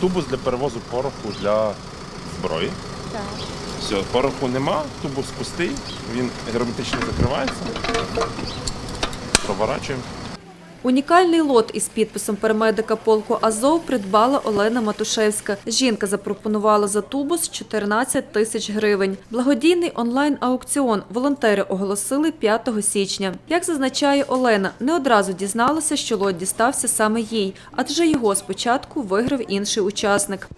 тубус для перевозу пороху для зброї. Так. Все, пороху нема, тубус пустий, він герметично закривається. Проворачуємо. Унікальний лот із підписом парамедика полку Азов придбала Олена Матушевська. Жінка запропонувала за тубус 14 тисяч гривень. Благодійний онлайн-аукціон волонтери оголосили 5 січня. Як зазначає Олена, не одразу дізналася, що лот дістався саме їй, адже його спочатку виграв інший учасник.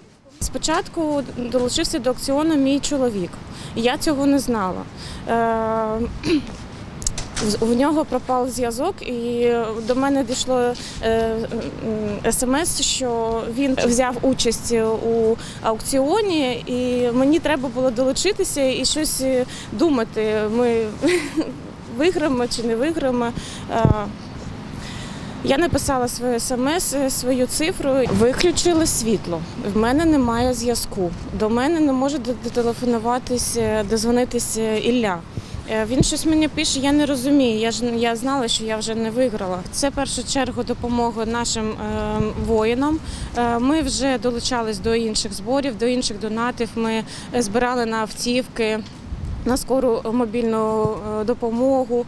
Спочатку долучився до аукціону мій чоловік. Я цього не знала. Е, в- нього пропав зв'язок, і до мене дійшло смс, що він взяв участь у аукціоні, і мені треба було долучитися і щось думати. Ми виграємо чи не виграємо. Е, Я написала своє смс, свою цифру. Виключили світло. В мене немає зв'язку. До мене не може дотелефонуватися, дозвонитися Ілля. Е, Він щось мені пише, я не розумію. Я ж я знала, що я вже не виграла. Це в першу чергу допомога нашим е, воїнам. Е, ми вже долучались до інших зборів, до інших донатів. Ми збирали на автівки, на скору мобільну е, допомогу.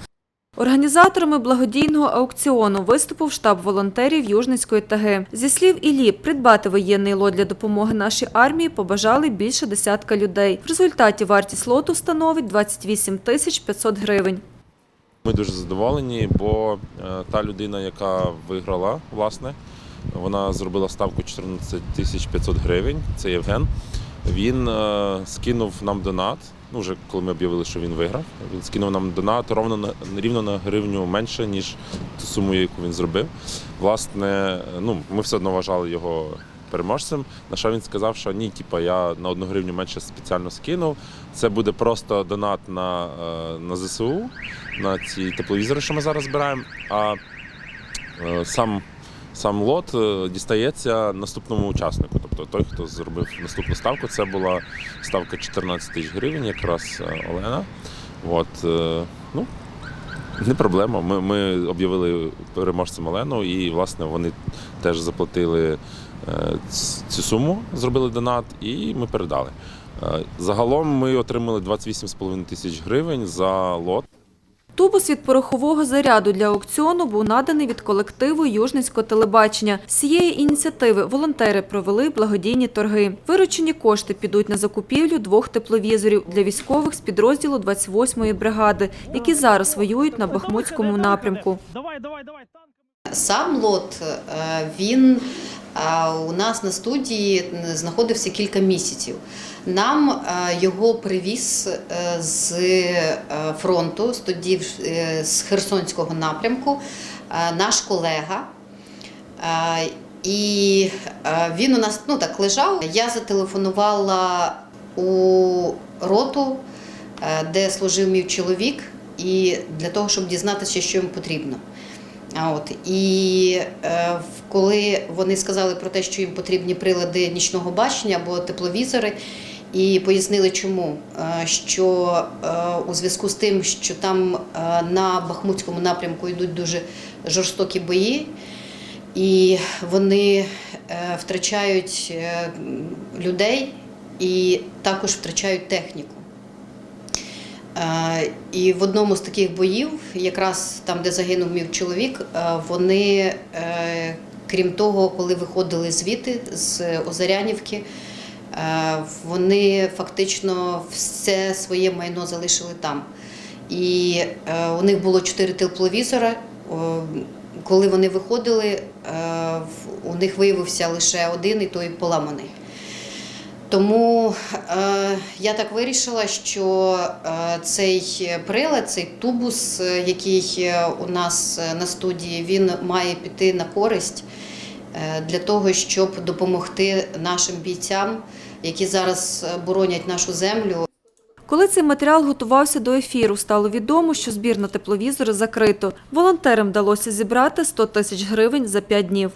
Організаторами благодійного аукціону виступив штаб волонтерів Южницької ТГ. Зі слів Іллі, придбати воєнний лот для допомоги нашій армії побажали більше десятка людей. В результаті вартість лоту становить 28 тисяч 500 гривень. Ми дуже задоволені, бо е, та людина, яка виграла, власне, вона зробила ставку 14 тисяч 500 гривень. Це Євген. Він е, скинув нам донат. Ну, вже коли ми об'явили, що він виграв. Він скинув нам донат ровно на рівно на гривню менше, ніж ту суму, яку він зробив. Власне, ну ми все одно вважали його переможцем. На що він сказав, що ні, типа я на одну гривню менше спеціально скинув. Це буде просто донат на, е, на ЗСУ, на ці тепловізори, що ми зараз збираємо. А е, сам, сам лот дістається наступному учаснику. Тобто той, хто зробив наступну ставку, це була ставка 14 тисяч гривень, якраз е, Олена. От, е, ну, не проблема. Ми, ми об'явили переможцем Олену, і власне вони теж заплатили е, цю суму, зробили донат, і ми передали. Загалом ми отримали 28,5 тисяч гривень за лот. Тубус від порохового заряду для аукціону був наданий від колективу Южницького телебачення. З цієї ініціативи волонтери провели благодійні торги. Виручені кошти підуть на закупівлю двох тепловізорів для військових з підрозділу 28-ї бригади, які зараз воюють на Бахмутському напрямку. Сам лот е, він е, у нас на студії знаходився кілька місяців. Нам е, його привіз з фронту, з тоді з Херсонського напрямку, наш колега. І він у нас ну, так лежав. Я зателефонувала у роту, де служив мій чоловік, і для того, щоб дізнатися, що їм потрібно. От і е, коли вони сказали про те, що їм потрібні прилади нічного бачення або тепловізори, і пояснили, чому Е, що е, у зв'язку з тим, що там е, на Бахмутському напрямку йдуть дуже жорстокі бої, і вони е, втрачають е, людей і також втрачають техніку. Е, І в одному з таких боїв, якраз там, де загинув мій чоловік, е, вони, е, крім того, коли виходили звідти з Озарянівки, вони фактично все своє майно залишили там. І у них було чотири тепловізора. Коли вони виходили, у них виявився лише один, і той поламаний. Тому е, я так вирішила, що е, цей прилад, цей тубус, е, який у нас е, на студії, він має піти на користь для того, щоб допомогти нашим бійцям, які зараз боронять нашу землю. Коли цей матеріал готувався до ефіру, стало відомо, що збір на тепловізори закрито. Волонтерам вдалося зібрати 100 тисяч гривень за 5 днів.